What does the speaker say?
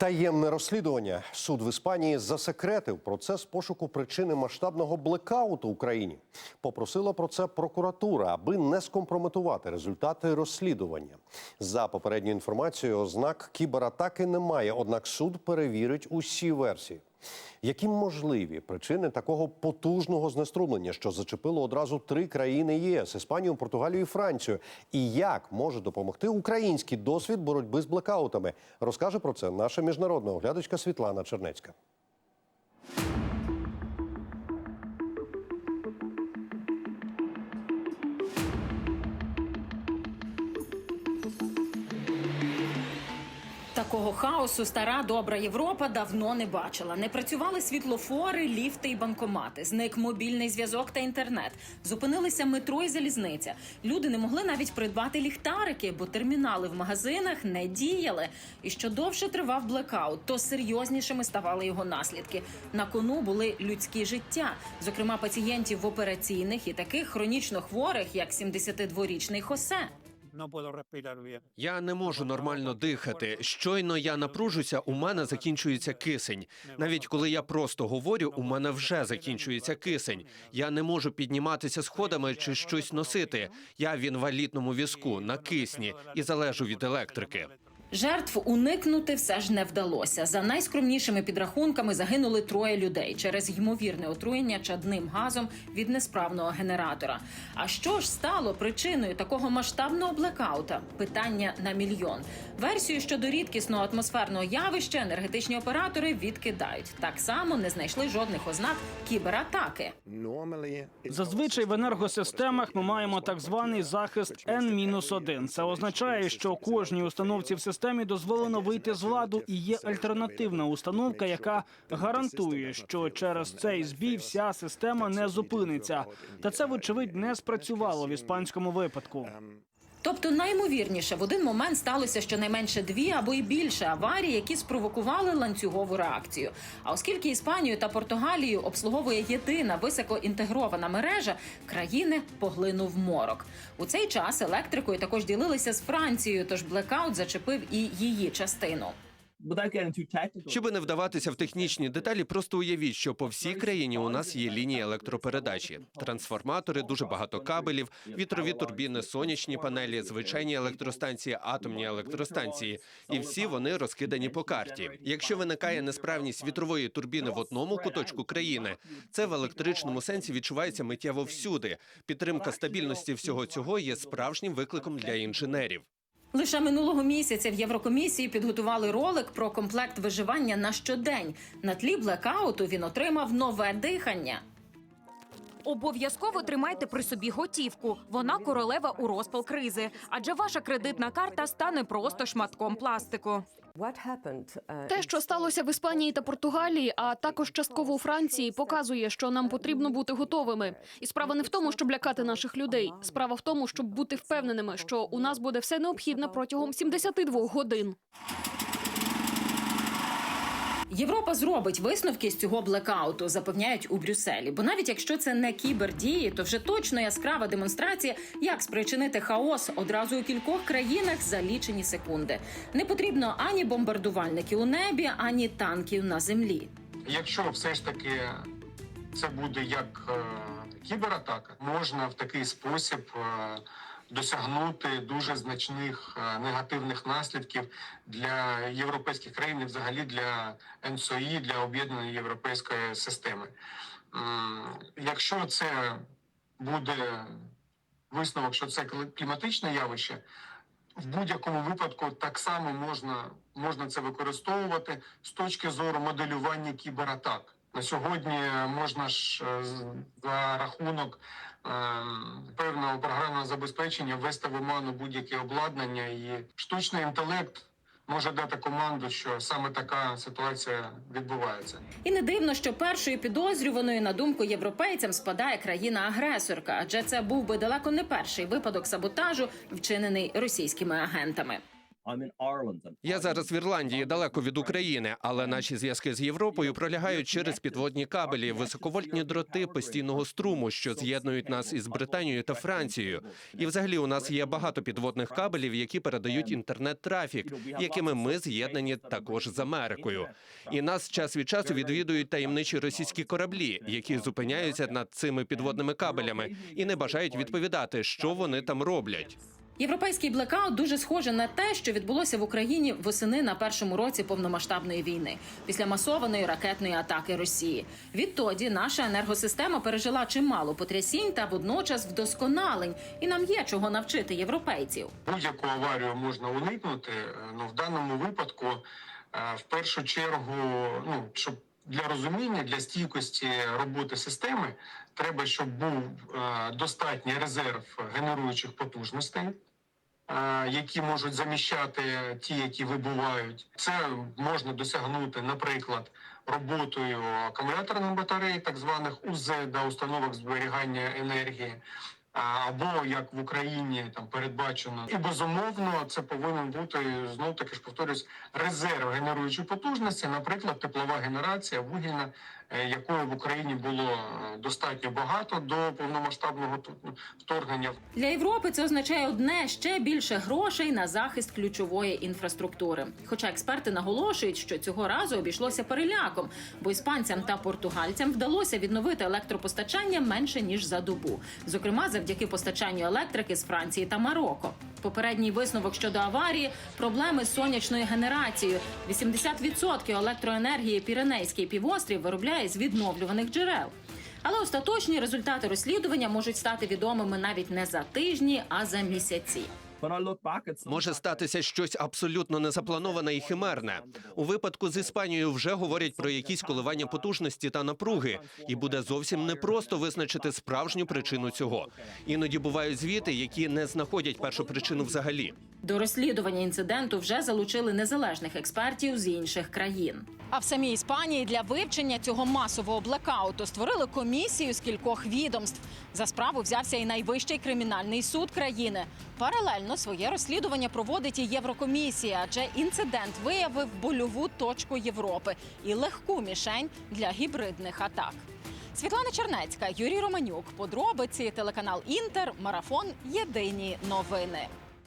Таємне розслідування. Суд в Іспанії засекретив процес пошуку причини масштабного блекауту в Україні. Попросила про це прокуратура, аби не скомпрометувати результати розслідування. За попередньою інформацією, ознак кібератаки немає, однак суд перевірить усі версії. Які можливі причини такого потужного знеструмлення, що зачепило одразу три країни ЄС Іспанію, Португалію і Францію? І як може допомогти український досвід боротьби з блекаутами? Розкаже про це наша міжнародна оглядачка Світлана Чернецька. Такого хаосу стара добра Європа давно не бачила. Не працювали світлофори, ліфти і банкомати. Зник мобільний зв'язок та інтернет. Зупинилися метро і залізниця. Люди не могли навіть придбати ліхтарики, бо термінали в магазинах не діяли. І що довше тривав блекаут, то серйознішими ставали його наслідки. На кону були людські життя, зокрема пацієнтів в операційних і таких хронічно хворих, як 72-річний Хосе. Puedo. Я не можу нормально дихати. Щойно я напружуся, у мене закінчується кисень. Навіть коли я просто говорю, у мене вже закінчується кисень. Я не можу підніматися сходами чи щось носити. Я в інвалідному візку на кисні і залежу від електрики. Жертв уникнути все ж не вдалося. За найскромнішими підрахунками загинули троє людей через ймовірне отруєння чадним газом від несправного генератора. А що ж стало причиною такого масштабного блекаута? Питання на мільйон. Версію щодо рідкісного атмосферного явища енергетичні оператори відкидають. Так само не знайшли жодних ознак кібератаки. Зазвичай в енергосистемах ми маємо так званий захист N-1. Це означає, що кожній установці в системі дозволено вийти з ладу, і є альтернативна установка, яка гарантує, що через цей збій вся система не зупиниться. Та це, вочевидь, не спрацювало в іспанському випадку. Тобто, наймовірніше, в один момент сталося щонайменше дві або й більше аварій, які спровокували ланцюгову реакцію. А оскільки Іспанію та Португалію обслуговує єдина високоінтегрована мережа, країни поглинув морок. У цей час електрикою також ділилися з Францією, тож блекаут зачепив і її частину. Щоби не вдаватися в технічні деталі, просто уявіть, що по всій країні у нас є лінії електропередачі, трансформатори, дуже багато кабелів, вітрові турбіни, сонячні панелі, звичайні електростанції, атомні електростанції, і всі вони розкидані по карті. Якщо виникає несправність вітрової турбіни в одному куточку країни, це в електричному сенсі відчувається миттєво всюди. Підтримка стабільності всього цього є справжнім викликом для інженерів. Лише минулого місяця в Єврокомісії підготували ролик про комплект виживання на щодень. На тлі блекауту він отримав нове дихання. Обов'язково тримайте при собі готівку. Вона королева у розпал кризи, адже ваша кредитна карта стане просто шматком пластику. Те, що сталося в Іспанії та Португалії, а також частково у Франції, показує, що нам потрібно бути готовими. І справа не в тому, щоб лякати наших людей. Справа в тому, щоб бути впевненими, що у нас буде все необхідне протягом 72 годин. Європа зробить висновки з цього блекауту, запевняють у Брюсселі. Бо навіть якщо це не кібердії, то вже точно яскрава демонстрація, як спричинити хаос одразу у кількох країнах за лічені секунди. Не потрібно ані бомбардувальників у небі, ані танків на землі. Якщо все ж таки це буде як е, кібератака, можна в такий спосіб е, досягнути дуже значних е, негативних наслідків для європейських країн і взагалі для НСОІ, для об'єднаної європейської системи. Якщо це буде висновок, що це кліматичне явище, в будь-якому випадку так само можна, можна це використовувати з точки зору моделювання кібератак. На сьогодні можна ж е, за рахунок е, певного програмного забезпечення ввести в оману будь-яке обладнання, і штучний інтелект може дати команду, що саме така ситуація відбувається. І не дивно, що першою підозрюваною на думку європейцям спадає країна-агресорка, адже це був би далеко не перший випадок саботажу, вчинений російськими агентами. Я зараз в Ірландії, далеко від України, але наші зв'язки з Європою пролягають через підводні кабелі, високовольтні дроти постійного струму, що з'єднують нас із Британією та Францією. І взагалі у нас є багато підводних кабелів, які передають інтернет-трафік, якими ми з'єднані також з Америкою. І нас час від часу відвідують таємничі російські кораблі, які зупиняються над цими підводними кабелями і не бажають відповідати, що вони там роблять. Європейський блекаут дуже схоже на те, що відбулося в Україні восени на першому році повномасштабної війни після масованої ракетної атаки Росії. Відтоді наша енергосистема пережила чимало потрясінь та водночас вдосконалень, і нам є чого навчити європейців. Будь-яку аварію можна уникнути. е, Ну в даному випадку, е, в першу чергу, ну щоб для розуміння, для стійкості роботи системи, треба, щоб був е, достатній резерв генеруючих потужностей. Е, Які можуть заміщати ті, які вибувають, це можна досягнути, наприклад, роботою акумуляторних батарей, так званих УЗ да, установок зберігання енергії, або як в Україні там передбачено, і безумовно це повинен бути знов таки ж повторюсь резерв генеруючої потужності, наприклад, теплова генерація вугільна, е, якої в Україні було е, достатньо багато до повномасштабного ту- вторгнення. Для Європи це означає одне ще більше грошей на захист ключової інфраструктури. Хоча експерти наголошують, що цього разу обійшлося переляком, бо іспанцям та португальцям вдалося відновити електропостачання менше ніж за добу, зокрема завдяки постачанню електрики з Франції та Марокко. Попередній висновок щодо аварії проблеми з сонячною генерацією. 80% електроенергії Піренейський півострів виробляє з відновлюваних джерел. Але остаточні результати розслідування можуть стати відомими навіть не за тижні, а за місяці. Може статися щось абсолютно незаплановане і химерне. У випадку з Іспанією вже говорять про якісь коливання потужності та напруги, і буде зовсім непросто визначити справжню причину цього. Іноді бувають звіти, які не знаходять першу причину взагалі. До розслідування інциденту вже залучили незалежних експертів з інших країн. А в самій Іспанії для вивчення цього масового блекауту створили комісію з кількох відомств. За справу взявся і найвищий кримінальний суд країни. Паралельно своє розслідування проводить і Єврокомісія, адже інцидент виявив больову точку Європи і легку мішень для гібридних атак. Світлана Чернецька, Юрій Романюк. Подробиці телеканал Інтер. Марафон. Єдині новини.